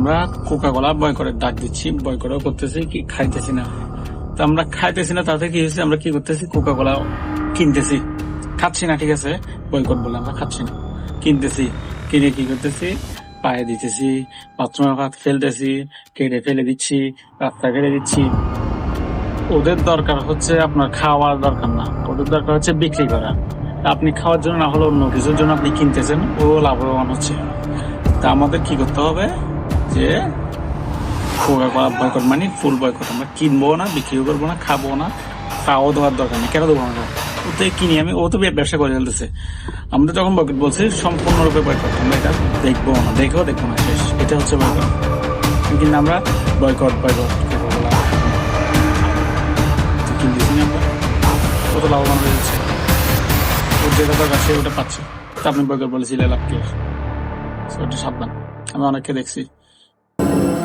আমরা কোকা কোলা বয়কটের ডাক দিচ্ছি বয় বয়কটও করতেছি, কি খাইতেছি না। তো আমরা খাইতেছি না, তাতে কি হয়েছে? আমরা কি করতেছি? কোকা কোলা কিনতেছি। খাচ্ছি না, ঠিক আছে? বয়কট বলে আমরা খাচ্ছি না। কিনতেছি। কিনে কি করতেছি? পায়ে দিতেছি, বাথরুমের ভাত ফেলতেছি, কেটে ফেলে দিচ্ছি, রাস্তা ফেলে দিচ্ছি। ওদের দরকার হচ্ছে আপনার খাওয়ার দরকার না। ওদের দরকার হচ্ছে বিক্রি করা। আপনি খাওয়ার জন্য না হলে অন্য কিছুর জন্য আপনি কিনতেছেন, ও লাভবান হচ্ছে। তা আমাদের কি করতে হবে? যে কোকা কোলা বয়কট মানে ফুল বয়কট আমরা কিনবো না, বিক্রিও করব না, খাব না খাওয়া দেওয়ার দরকার নেই। কেন দেবো না ও তো কিনি, আমি, ও তো ব্যবসা করে ফেলতেছে। আমরা যখন বয়কট বলছি, সম্পূর্ণরূপে বয়কট আমরা এটা দেখব না, দেখেও দেখব না, শেষ। এটা হচ্ছে বয়কট কিন্তু আমরা বয়কট বয়কট আমরা। কত লাভবান হয়ে যাচ্ছে ওর যেটা দরকার, সে ওটা পাচ্ছে। তা আপনি বয়কট বলেছিলেন লাভ কি ওটা সাবধান। আমি অনেককে দেখছি। you